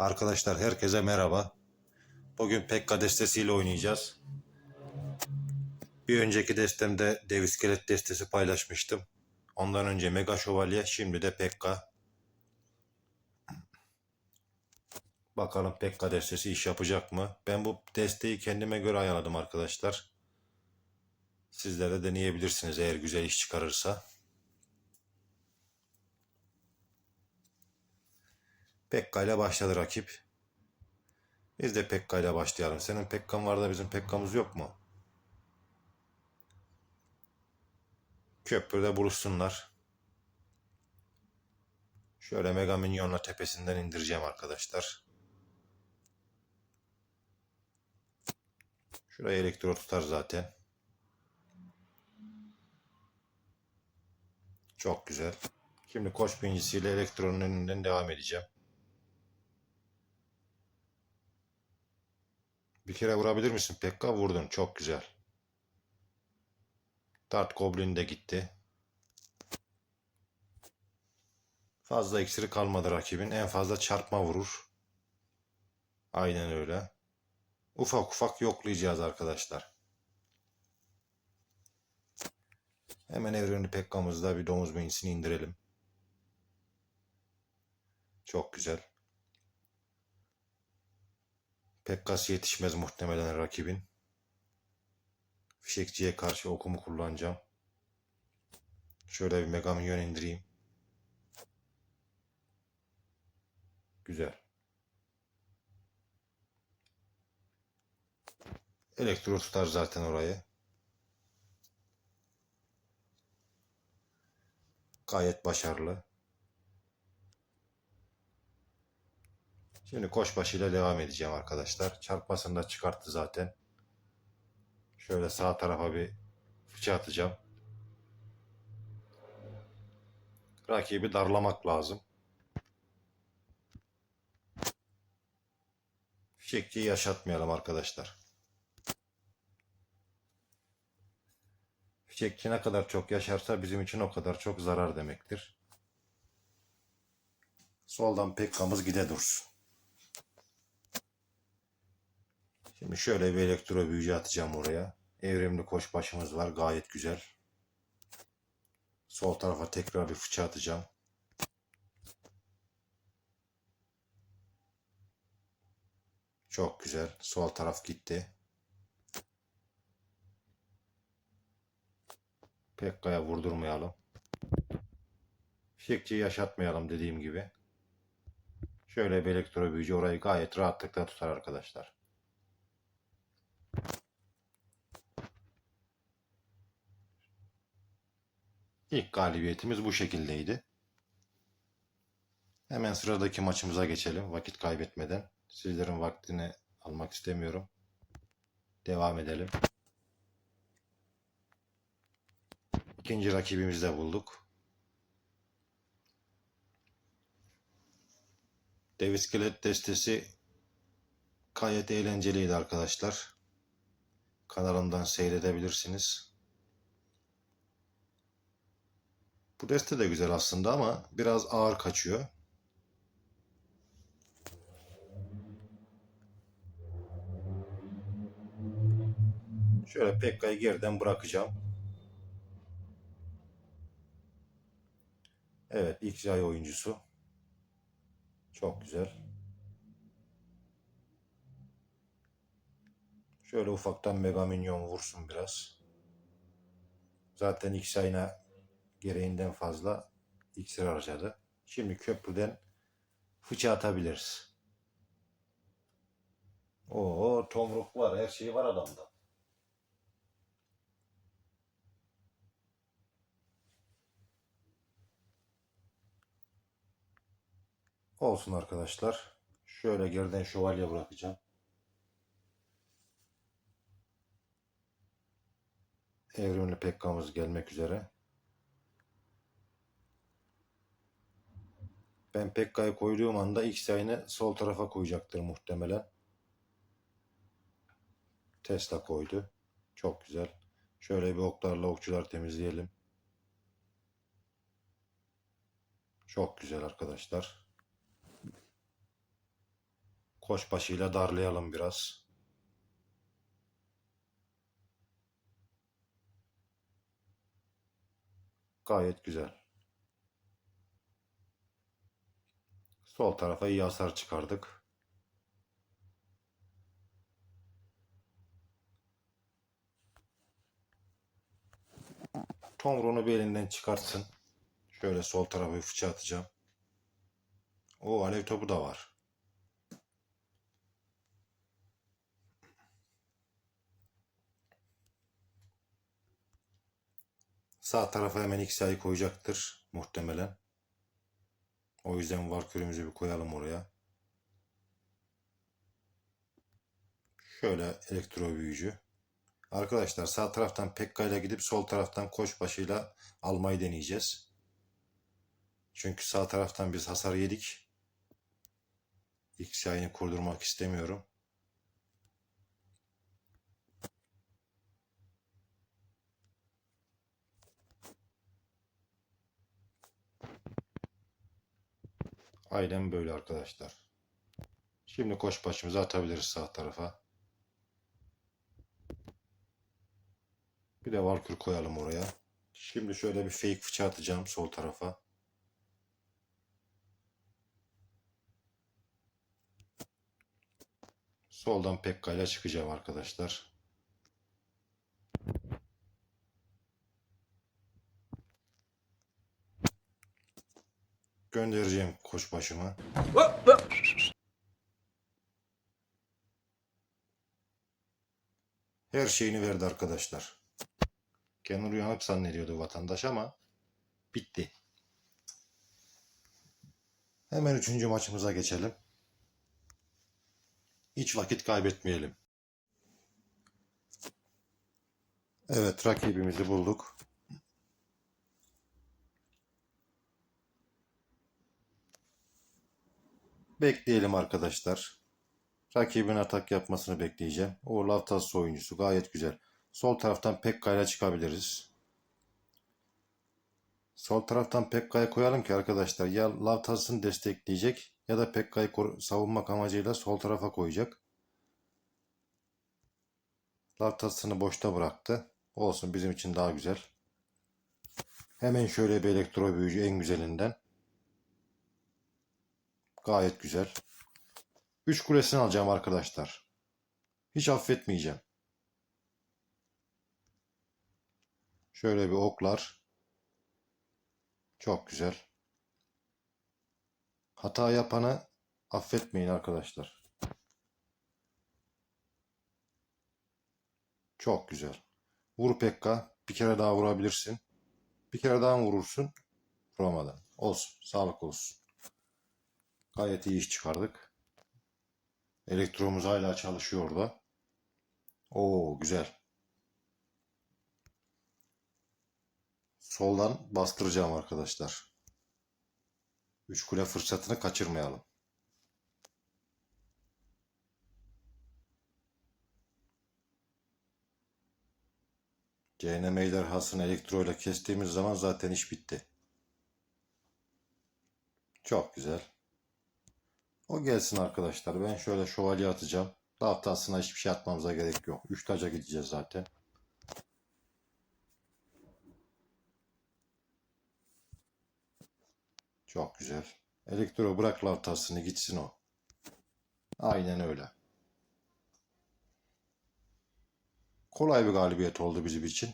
Arkadaşlar herkese merhaba. Bugün Pekka destesiyle oynayacağız. Bir önceki destemde dev iskelet destesi paylaşmıştım. Ondan önce Mega Şövalye, şimdi de Pekka. Bakalım Pekka destesi iş yapacak mı? Ben bu desteği kendime göre ayarladım arkadaşlar. Sizler de deneyebilirsiniz eğer güzel iş çıkarırsa. Pekka ile başladı rakip. Biz de Pekka ile başlayalım. Senin Pekkan var da bizim Pekka'mız yok mu? Köprüde buluşsunlar. Şöyle Mega Minyon'la tepesinden indireceğim arkadaşlar. Şuraya elektro tutar zaten. Çok güzel. Şimdi koç birincisiyle elektronun önünden devam edeceğim. Bir kere vurabilir misin Pekka? Vurdun. Çok güzel. Dart Goblin de gitti. Fazla iksiri kalmadı rakibin. En fazla çarpma vurur. Aynen öyle. Ufak ufak yoklayacağız arkadaşlar. Hemen evreni Pekka'mızda bir domuz beyinisini indirelim. Çok güzel. Pekkas yetişmez muhtemelen rakibin. Fişekçiye karşı okumu kullanacağım. Şöyle bir mega minyon indireyim. Güzel. Elektro tutar zaten orayı. Gayet başarılı. Şimdi koşbaşıyla devam edeceğim arkadaşlar. Çarpmasını da çıkarttı zaten. Şöyle sağ tarafa bir fıçı atacağım. Rakibi darlamak lazım. Fişekçiyi yaşatmayalım arkadaşlar. Fişekçi ne kadar çok yaşarsa bizim için o kadar çok zarar demektir. Soldan Pekka'mız gide dursun. Şimdi şöyle bir elektro büyücü atacağım oraya. Evrimli koş başımız var. Gayet güzel. Sol tarafa tekrar bir fıça atacağım. Çok güzel. Sol taraf gitti. Pekka'ya vurdurmayalım. Fişekçiyi yaşatmayalım dediğim gibi. Şöyle bir elektro büyücü orayı gayet rahatlıkla tutar arkadaşlar. İlk galibiyetimiz bu şekildeydi. Hemen sıradaki maçımıza geçelim vakit kaybetmeden. Sizlerin vaktini almak istemiyorum. Devam edelim. İkinci rakibimizi de bulduk. Dev iskelet destesi gayet eğlenceliydi arkadaşlar. Kanalımdan seyredebilirsiniz. Bu deste de güzel aslında ama biraz ağır kaçıyor. Şöyle Pekka'yı geriden bırakacağım. Evet, ilk ay oyuncusu. Çok güzel. Şöyle ufaktan Mega Minyon vursun biraz. Zaten ilk sayına gereğinden fazla iksir harcadı. Şimdi köprüden fıça atabiliriz. Oo tomruk var, her şey var adamda. Olsun arkadaşlar. Şöyle geriden şövalye bırakacağım. Evrimli Pekka'mız gelmek üzere. Ben Pekka'yı koyduğum anda X sayını sol tarafa koyacaktır muhtemelen. Tesla koydu. Çok güzel. Şöyle bir oklarla okçular temizleyelim. Çok güzel arkadaşlar. Koçbaşıyla darlayalım biraz. Gayet güzel. Sol tarafa iyi hasar çıkardık. Tomruğunu bir elinden çıkartsın. Şöyle sol tarafa bir fıçı atacağım. O alev topu da var. Sağ tarafa hemen X'yi koyacaktır muhtemelen. O yüzden varkürümüzü bir koyalım oraya. Şöyle elektro büyücü. Arkadaşlar sağ taraftan Pekka ile gidip sol taraftan koçbaşıyla almayı deneyeceğiz. Çünkü sağ taraftan biz hasar yedik. X yayını kurdurmak istemiyorum. Aynen böyle arkadaşlar. Şimdi koçbaşımızı atabiliriz sağ tarafa. Bir de valkür koyalım oraya. Şimdi şöyle bir fake fıçı atacağım sol tarafa. Soldan Pekka ile çıkacağım arkadaşlar. Göndereceğim koçbaşımı. Her şeyini verdi arkadaşlar. Kenan uyanık zannediyordu vatandaş ama bitti. Hemen üçüncü maçımıza geçelim. Hiç vakit kaybetmeyelim. Evet rakibimizi bulduk. Bekleyelim arkadaşlar. Rakibin atak yapmasını bekleyeceğim. O Lavtas oyuncusu gayet güzel. Sol taraftan Pekka'yla çıkabiliriz. Sol taraftan Pekka'yı koyalım ki arkadaşlar ya Lavtas'ın destekleyecek ya da Pekka'yı savunmak amacıyla sol tarafa koyacak. Lavtas'ını boşta bıraktı. Olsun bizim için daha güzel. Hemen şöyle bir elektro büyücü en güzelinden. Gayet güzel. 3 kulesini alacağım arkadaşlar. Hiç affetmeyeceğim. Şöyle bir oklar. Çok güzel. Hata yapanı affetmeyin arkadaşlar. Çok güzel. Vur Pekka. Bir kere daha vurabilirsin. Bir kere daha vurursun. Vuramadın. Olsun. Sağlık olsun. Gayet iyi iş çıkardık. Elektromuz hala çalışıyor orada. Oo güzel. Soldan bastıracağım arkadaşlar. 3 kule fırsatını kaçırmayalım. CNM ejderhasını elektro ile kestiğimiz zaman zaten iş bitti. Çok güzel. O gelsin arkadaşlar. Ben şöyle şövalye atacağım. Daftasına hiçbir şey atmamıza gerek yok. 3 taca gideceğiz zaten. Çok güzel. Elektro bırak lavtasını gitsin o. Aynen öyle. Kolay bir galibiyet oldu bizim için.